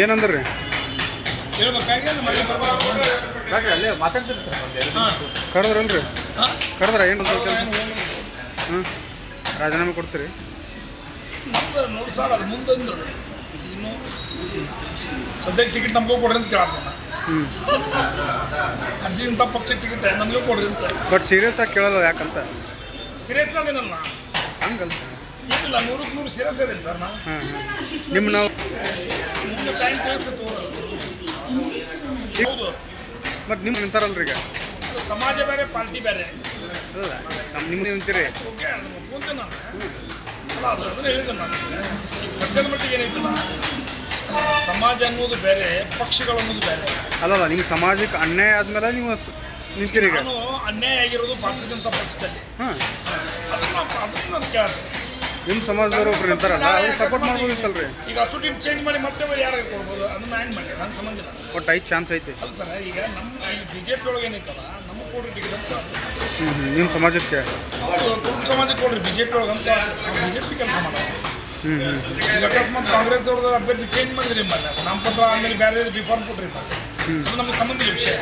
ಏನಂದ್ರಿ? ಅಲ್ಲೇ ಮಾತಾಡ್ತೀರಿ ಸರ್ ಕರೆದ್ರಲ್ರಿ? ಹಾಂ? ಕರೆದ್ರ ಏನು ಹ್ಞೂ ರಾಜೀನಾಮೆ ಕೊಡ್ತೀರಿ? ನಮ್ದು ನೋಡಿ ಸರ್ ಅದು ಮುಂದೊಂದು. ಇನ್ನು ಸದ್ಯಕ್ಕೆ ಟಿಕೆಟ್ ನಮಗೂ ಕೊಡ್ರಿ ಅಂತ ಕೇಳತ್ತಾನ ಹ್ಞೂ ಅರ್ಜಿ ಇಂಥ ಪಕ್ಷಕ್ಕೆ ಟಿಕೆಟ್ ನಮಗೂ ಕೊಡ್ರಿ ಅಂತ. ಬಟ್ ಸೀರಿಯಸ್ ಆಗಿ ಕೇಳಲ್ಲ ಯಾಕಂತ? ಸೀರಿಯಸ್ ಹಂಗಲ್ಲ ಏನಿಲ್ಲ? ನೂರಕ್ಕೆ ನೂರು ಸೀರಿಯಸ್ ಇದೆ ಸರ್ ನಾವು. ಹಾಂ ನಿಮ್ಮ ನಾವು ಮುಂದೆ ಟೈಮ್ ತಿಳಿಸುತ್ತೆ ಹೌದು. ಮತ್ತು ನಿಮ್ಮ ನಿಂತಾರಲ್ರಿ ಈಗ? ಸಮಾಜ ಬೇರೆ ಪಾರ್ಟಿ ಬೇರೆ. ಅಲ್ಲ ನಮ್ಮ ನಿಮ್ಮ ನಿಂತೀರಿ. ಓಕೆ ಅದನ್ನ ನಾನು ಅಲ್ಲ ಅದು ಅದನ್ನ ಹೇಳಿದ್ದೆ ನಾನು. ಈಗ ಸದ್ಯದ ಮಟ್ಟಿಗೆ ಏನೈತಲ್ಲ ಸಮಾಜ ಅನ್ನೋದು ಬೇರೆ ಪಕ್ಷಗಳು ಅನ್ನೋದು ಬೇರೆ. ಅಲ್ಲಲ್ಲ ನಿಮ್ಮ ಸಮಾಜಕ್ಕೆ ಅನ್ಯಾಯ ಆದ್ಮೇಲೆ ನೀವು ನಿಂತಿರಿ ನಿಂತೀರಿ ಈಗ? ನಾನು ಅನ್ಯಾಯ ಆಗಿರೋದು ಭಾರತೀಯ ಜನತಾ ಪಕ್ಷದಲ್ಲಿ. ಹಾಂ. ಅದನ್ನ ಅದನ್ನ ನಾನು ಕೇಳ್ತೀನಿ ನಿಮ್ಮ ಸಮಾಜದವರು ಒಬ್ರು ಇರ್ತಾರಲ್ಲ ಅವ್ರಿಗೆ ಸಪೋರ್ಟ್ ಮಾಡ್ಬೋದಿತ್ತಲ್ರಿ ಈಗ ಹಸು ಟೀಮ್ ಚೇಂಜ್ ಮಾಡಿ ಮತ್ತೆ ಯಾರಿಗೆ ಕೊಡ್ಬೋದು ಅದನ್ನ ಹ್ಯಾಂಗ್ ಮಾಡಿ ನನ್ನ ಸಂಬಂಧ ಇಲ್ಲ. ಒಟ್ಟು ಐದು ಚಾನ್ಸ್ ಐತೆ. ಅಲ್ಲ ಸರ್ ಈಗ ನಮ್ಮ ಈಗ ಬಿ ಜೆ ಪಿ ಒಳಗೆ ಏನೈತಲ್ಲ ನಮ್ಮ ಕೊಡ್ರಿ ಟಿಕೆಟ್ ಅಂತ. ಹ್ಞೂ ಹ್ಞೂ ನಿಮ್ಮ ಸಮಾಜಕ್ಕೆ? ಹೌದು ತುಂಬ ಸಮಾಜಕ್ಕೆ ಕೊಡ್ರಿ ಬಿ ಜೆ ಪಿ ಒಳಗೆ ಅಂತ. ಬಿಜೆಪಿ ಬಿ ಜೆ ಪಿ ಕೆಲಸ ಮಾಡೋದು. ಹ್ಞೂ ಹ್ಞೂ ಈಗ ಅಕಸ್ಮಾತ್ ಕಾಂಗ್ರೆಸ್ ಅವ್ರದ್ದು ಅಭ್ಯರ್ಥಿ ಚೇಂಜ್ ಮಾಡಿದ್ರಿ ಮಲ್ಲ ನಾಮಪತ್ರ ಆಮೇಲೆ ಬೇರೆ ಬಿ ಫಾರ್ಮ್ ಕೊಟ್ರಿ ಅದು ನಮ್ಗೆ ಸಂಬಂಧ ಇಲ್ಲ ವಿಷಯ.